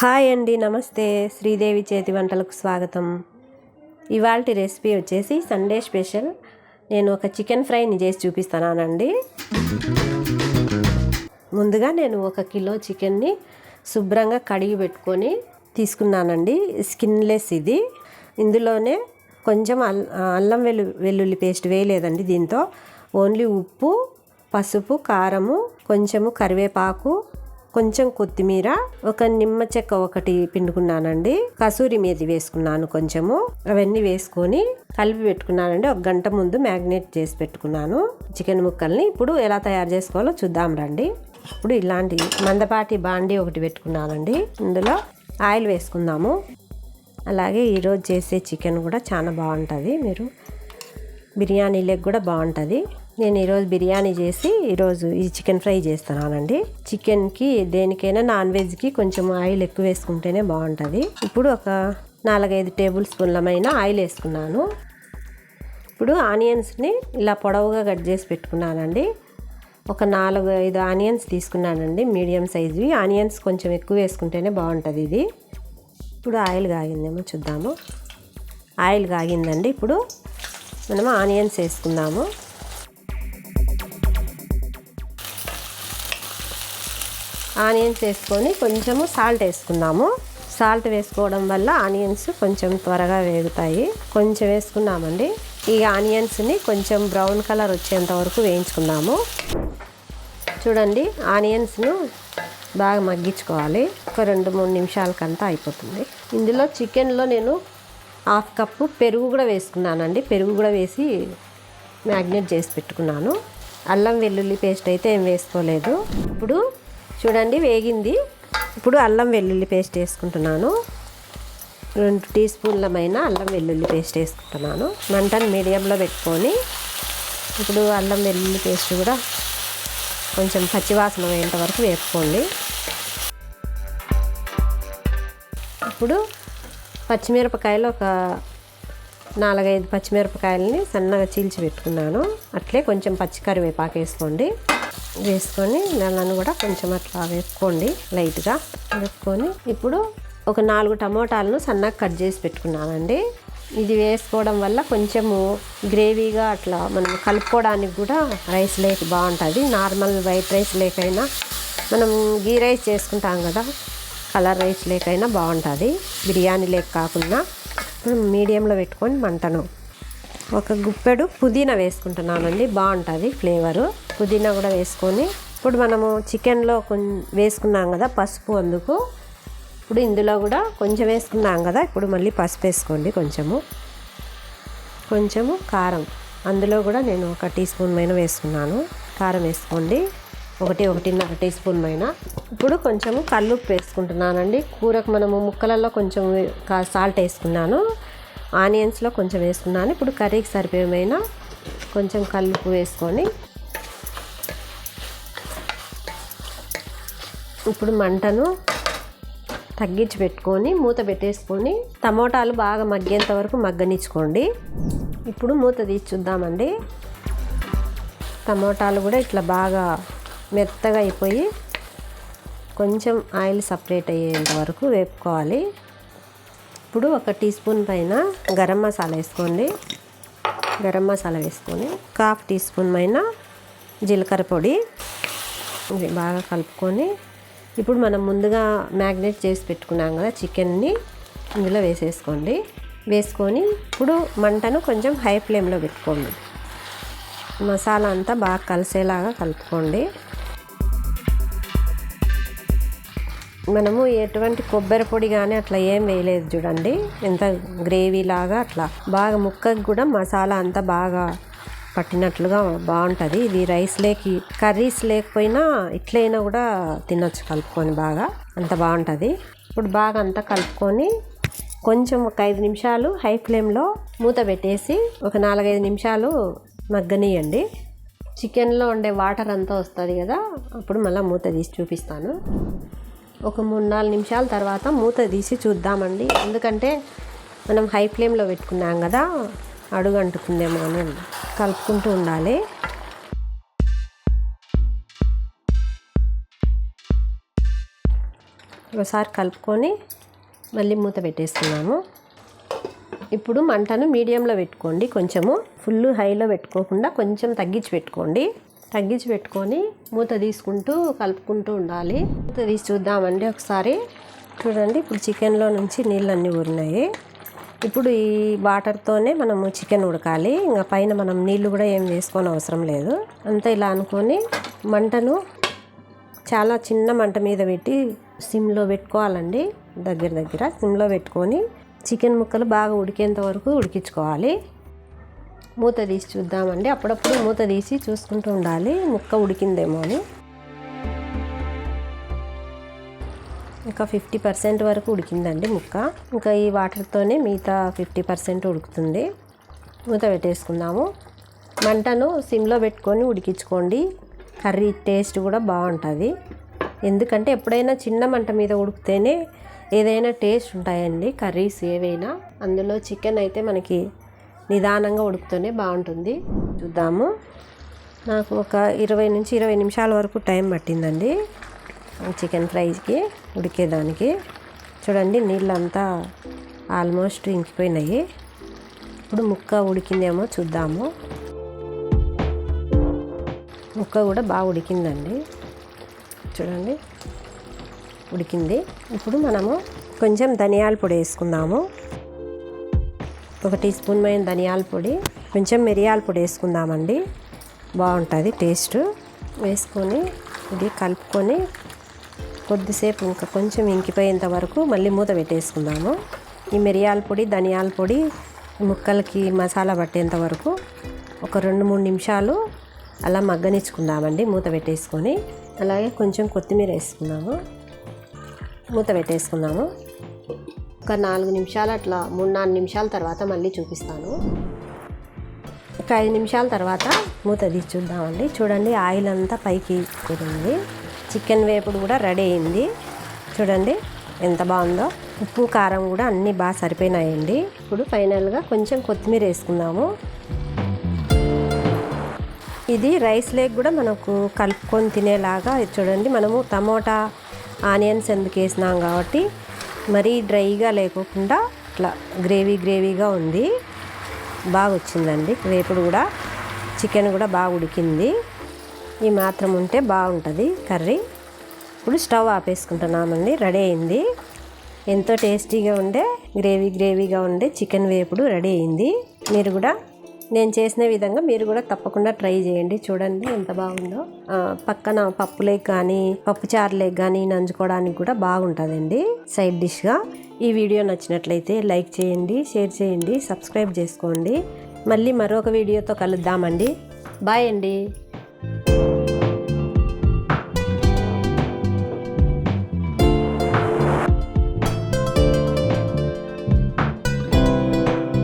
Hi అండి నమస్తే. శ్రీదేవి చేతి వంటలకు స్వాగతం. ఇవాళ రెసిపీ వచ్చేసి సండే స్పెషల్. నేను ఒక చికెన్ ఫ్రైని చేసి చూపిస్తున్నానండి ముందుగా నేను ఒక కిలో చికెన్ని శుభ్రంగా కడిగి పెట్టుకొని తీసుకున్నానండి. స్కిన్లెస్ ఇది. ఇందులోనే కొంచెం అల్ అల్లం వెల్లు వెల్లుల్లి పేస్ట్ వేయలేదండి దీంతో. ఓన్లీ ఉప్పు పసుపు కారము కొంచెము కరివేపాకు కొంచెం కొత్తిమీర ఒక నిమ్మ చెక్క ఒకటి పిండుకున్నానండి. కసూరి మేతి వేసుకున్నాను కొంచెము. అవన్నీ వేసుకొని కలిపి పెట్టుకున్నానండి. ఒక గంట ముందు మ్యాగ్నేట్ చేసి పెట్టుకున్నాను. చికెన్ ముక్కల్ని ఇప్పుడు ఎలా తయారు చేసుకోవాలో చూద్దాం రండి. ఇప్పుడు ఇలాంటి మందపాటి బాండి ఒకటి పెట్టుకున్నానండి. ఇందులో ఆయిల్ వేసుకుందాము. అలాగే ఈరోజు చేసే చికెన్ కూడా చాలా బాగుంటుంది. మీరు బిర్యానీలకు కూడా బాగుంటుంది. నేను ఈరోజు బిర్యానీ చేసి ఈరోజు ఈ చికెన్ ఫ్రై చేస్తున్నానండి. చికెన్కి దేనికైనా నాన్ వెజ్కి కొంచెం ఆయిల్ ఎక్కువ వేసుకుంటేనే బాగుంటుంది. ఇప్పుడు ఒక నాలుగైదు టేబుల్ స్పూన్లమైన ఆయిల్ వేసుకున్నాను. ఇప్పుడు ఆనియన్స్ని ఇలా పొడవుగా కట్ చేసి పెట్టుకున్నానండి. ఒక నాలుగు ఐదు ఆనియన్స్ తీసుకున్నానండి మీడియం సైజువి. ఆనియన్స్ కొంచెం ఎక్కువ వేసుకుంటేనే బాగుంటుంది ఇది. ఇప్పుడు ఆయిల్ కాగిందేమో చూద్దాము. ఆయిల్ కాగిందండి. ఇప్పుడు మనం ఆనియన్స్ వేసుకుందాము. ఆనియన్స్ వేసుకొని కొంచెము సాల్ట్ వేసుకుందాము. సాల్ట్ వేసుకోవడం వల్ల ఆనియన్స్ కొంచెం త్వరగా వేగుతాయి. కొంచెం వేసుకున్నామండి. ఈ ఆనియన్స్ని కొంచెం బ్రౌన్ కలర్ వచ్చేంత వరకు వేయించుకుందాము. చూడండి ఆనియన్స్ను బాగా మగ్గించుకోవాలి. ఒక రెండు మూడు నిమిషాలకంతా అయిపోతుంది. ఇందులో చికెన్లో నేను హాఫ్ కప్పు పెరుగు కూడా వేసుకున్నానండి. పెరుగు కూడా వేసి మ్యాగ్నేట్ చేసి పెట్టుకున్నాను. అల్లం వెల్లుల్లి పేస్ట్ అయితే ఏం వేసుకోలేదు. ఇప్పుడు చూడండి వేగింది. ఇప్పుడు అల్లం వెల్లుల్లి పేస్ట్ వేసుకుంటున్నాను. రెండు టీ స్పూన్లమైన అల్లం వెల్లుల్లి పేస్ట్ వేసుకుంటున్నాను. మంటను మీడియంలో పెట్టుకొని ఇప్పుడు అల్లం వెల్లుల్లి పేస్ట్ కూడా కొంచెం పచ్చివాసన అయ్యేంత వరకు వేసుకోండి ఇప్పుడు పచ్చిమిరపకాయలు ఒక నాలుగైదు పచ్చిమిరపకాయలని సన్నగా చీల్చి పెట్టుకున్నాను. అట్లే కొంచెం పచ్చి కరివేపాకు వేసుకోండి. వేసుకొని నెలను కూడా కొంచెం అట్లా వేపుకోండి లైట్గా వేపుకొని. ఇప్పుడు ఒక నాలుగు టమోటాలను సన్నగా కట్ చేసి పెట్టుకున్నానండి. ఇది వేసుకోవడం వల్ల కొంచెము గ్రేవీగా అట్లా మనం కలుపుకోవడానికి కూడా రైస్ లేక్ బాగుంటుంది. నార్మల్ వైట్ రైస్ లేకైనా మనం గీ రైస్ చేసుకుంటాం కదా కలర్ రైస్ లేకైనా బాగుంటుంది. బిర్యానీ లేక కాకుండా మీడియంలో పెట్టుకొని మంటను. ఒక గుప్పెడు పుదీనా వేసుకుంటున్నానండి బాగుంటుంది ఫ్లేవరు. పుదీనా కూడా వేసుకొని ఇప్పుడు మనము చికెన్లో కొంచెం వేసుకున్నాం కదా పసుపు అందుకు. ఇప్పుడు ఇందులో కూడా కొంచెం వేసుకున్నాం కదా ఇప్పుడు మళ్ళీ పసుపు వేసుకోండి కొంచెము. కొంచెము కారం. అందులో కూడా నేను ఒక టీ స్పూన్ మైన వేసుకున్నాను. కారం వేసుకోండి. ఒకటి ఒకటిన్నర టీ స్పూన్ మైన. ఇప్పుడు కొంచెము కల్లుప్పు వేసుకుంటున్నానండి. కూరకు మనము ముక్కలలో కొంచెం సాల్ట్ వేసుకున్నాను. ఆనియన్స్లో కొంచెం వేసుకున్నాను. ఇప్పుడు కర్రీకి సరిపోయేమైనా కొంచెం కల్లుపు వేసుకొని ఇప్పుడు మంటను తగ్గించి పెట్టుకొని మూత పెట్టేసుకొని టమోటాలు బాగా మగ్గేంత వరకు మగ్గనిచ్చుకోండి. ఇప్పుడు మూత తీసి చూద్దామండి. టమోటాలు కూడా ఇట్లా బాగా మెత్తగా అయిపోయి కొంచెం ఆయిల్ సపరేట్ అయ్యేంత వరకు వేపుకోవాలి. ఇప్పుడు ఒక టీ స్పూన్ పైన గరం మసాలా వేసుకోండి. గరం మసాలా వేసుకొని హాఫ్ టీ స్పూన్ పైన జీలకర్ర పొడి ఇది బాగా కలుపుకొని ఇప్పుడు మనం ముందుగా మ్యాగ్నేట్ చేసి పెట్టుకున్నాం కదా చికెన్ని ఇందులో వేసేసుకోండి. వేసుకొని ఇప్పుడు మంటను కొంచెం హై ఫ్లేమ్లో పెట్టుకోండి. మసాలా అంతా బాగా కలిసేలాగా కలుపుకోండి. మనము ఎటువంటి కొబ్బరి పొడి కానీ అట్లా ఏం వేయలేదు చూడండి. ఎంత గ్రేవీ లాగా అట్లా. బాగా ముక్కకు కూడా మసాలా అంతా బాగా పట్టినట్లుగా బాగుంటుంది. ఇది రైస్ లేకి కర్రీస్ లేకపోయినా ఇట్లయినా కూడా తినొచ్చు కలుపుకొని బాగా. అంత బాగుంటుంది. ఇప్పుడు బాగా అంతా కలుపుకొని కొంచెం ఒక ఐదు నిమిషాలు హై ఫ్లేమ్లో మూత పెట్టేసి ఒక నాలుగైదు నిమిషాలు మగ్గనియండి. చికెన్లో ఉండే వాటర్ అంతా వస్తుంది కదా అప్పుడు మళ్ళీ మూత తీసి చూపిస్తాను. ఒక మూడు నాలుగు నిమిషాల తర్వాత మూత తీసి చూద్దామండి. ఎందుకంటే మనం హై ఫ్లేమ్లో పెట్టుకున్నాం కదా అడుగు అంటుకుందేమో అని కలుపుకుంటూ ఉండాలి. ఒకసారి కలుపుకొని మళ్ళీ మూత పెట్టేస్తున్నాము. ఇప్పుడు మంటను మీడియంలో పెట్టుకోండి. కొంచెము ఫుల్ హైలో పెట్టుకోకుండా కొంచెం తగ్గించి పెట్టుకోండి. తగ్గించి పెట్టుకొని మూత తీసుకుంటూ కలుపుకుంటూ ఉండాలి. మూత తీసి చూద్దామండి ఒకసారి. చూడండి ఇప్పుడు చికెన్లో నుంచి నీళ్ళన్నీ ఊరినాయి. ఇప్పుడు ఈ వాటర్తోనే మనము చికెన్ ఉడకాలి. ఇంకా పైన మనం నీళ్ళు కూడా ఏం వేసుకోని అవసరం లేదు. అంతా ఇలా అనుకొని మంటను చాలా చిన్న మంట మీద పెట్టి సిమ్లో పెట్టుకోవాలండి. దగ్గర దగ్గర సిమ్లో పెట్టుకొని చికెన్ ముక్కలు బాగా ఉడికేంత వరకు ఉడికించుకోవాలి. మూత తీసి చూద్దామండి. అప్పుడప్పుడు మూత తీసి చూసుకుంటూ ఉండాలి. ముక్క ఉడికిందేమో అని. ఇంకా ఫిఫ్టీ పర్సెంట్ వరకు ఉడికిందండి ముక్క. ఇంకా ఈ వాటర్తోనే మిగతా ఫిఫ్టీ పర్సెంట్ ఉడుకుతుంది. మూత పెట్టేసుకుందాము. మంటను సిమ్లో పెట్టుకొని ఉడికించుకోండి. కర్రీ టేస్ట్ కూడా బాగుంటుంది. ఎందుకంటే ఎప్పుడైనా చిన్న మంట మీద ఉడికితేనే ఏదైనా టేస్ట్ ఉంటాయండి. కర్రీస్ ఏవైనా. అందులో చికెన్ అయితే మనకి నిదానంగా ఉడుకుతూనే బాగుంటుంది. చూద్దాము. నాకు ఒక ఇరవై నుంచి ఇరవై నిమిషాల వరకు టైం పట్టిందండి. చికెన్ ఫ్రైకి ఉడికేదానికి. చూడండి నీళ్ళంతా ఆల్మోస్ట్ ఇంకిపోయినాయి. ఇప్పుడు ముక్క ఉడికిందేమో చూద్దాము. ముక్క కూడా బాగా ఉడికిందండి. చూడండి ఉడికింది. ఇప్పుడు మనము కొంచెం ధనియాల పొడి వేసుకుందాము. ఒక టీ స్పూన్ మైన ధనియాల పొడి కొంచెం మిరియాల పొడి వేసుకుందామండి. బాగుంటుంది టేస్ట్. వేసుకొని ఇది కలుపుకొని కొద్దిసేపు ఇంకా కొంచెం ఇంకిపోయేంత వరకు మళ్ళీ మూత పెట్టేసుకుందాము. ఈ మిరియాల పొడి ధనియాల పొడి ముక్కలకి మసాలా పట్టేంత వరకు ఒక రెండు మూడు నిమిషాలు అలా మగ్గనిచ్చుకుందామండి మూత పెట్టేసుకొని. అలాగే కొంచెం కొత్తిమీర వేసుకుందాము. మూత పెట్టేసుకుందాము. ఒక నాలుగు నిమిషాలు అట్లా మూడు నాలుగు నిమిషాల తర్వాత మళ్ళీ చూపిస్తాను. ఒక ఐదు నిమిషాల తర్వాత మూత తీసి చూద్దామండి. చూడండి ఆయిల్ అంతా పైకి కుదిరింది చికెన్ వేపుడు కూడా రెడీ అయింది. చూడండి ఎంత బాగుందో. ఉప్పు కారం కూడా అన్నీ బాగా సరిపోయినాయండి. ఇప్పుడు ఫైనల్గా కొంచెం కొత్తిమీర వేసుకుందాము. ఇది రైస్ లేక్ కూడా మనకు కలుపుకొని తినేలాగా చూడండి మనము టమోటా ఆనియన్స్ ఎందుకు వేసినాం కాబట్టి మరీ డ్రైగా లేకోకుండా ఇట్లా గ్రేవీ గ్రేవీగా ఉంది. బాగా వచ్చిందండి వేపుడు కూడా చికెన్ కూడా బాగా ఉడికింది. ఈ మాత్రం ఉంటే బాగుంటుంది కర్రీ. ఇప్పుడు స్టవ్ ఆపేసుకుంటున్నామండి. రెడీ అయింది. ఎంతో టేస్టీగా ఉండే గ్రేవీ గ్రేవీగా ఉండే చికెన్ వేపుడు రెడీ అయింది. మీరు కూడా నేను చేసిన విధంగా మీరు కూడా తప్పకుండా ట్రై చేయండి. చూడండి ఎంత బాగుందో. పక్కన పప్పులే కానీ పప్పు చారులేక్ కానీ నంచుకోవడానికి కూడా బాగుంటుందండి సైడ్ డిష్గా ఈ వీడియో నచ్చినట్లయితే లైక్ చేయండి షేర్ చేయండి సబ్స్క్రైబ్ చేసుకోండి. మళ్ళీ మరొక వీడియోతో కలుద్దామండి. బాయ్ అండి.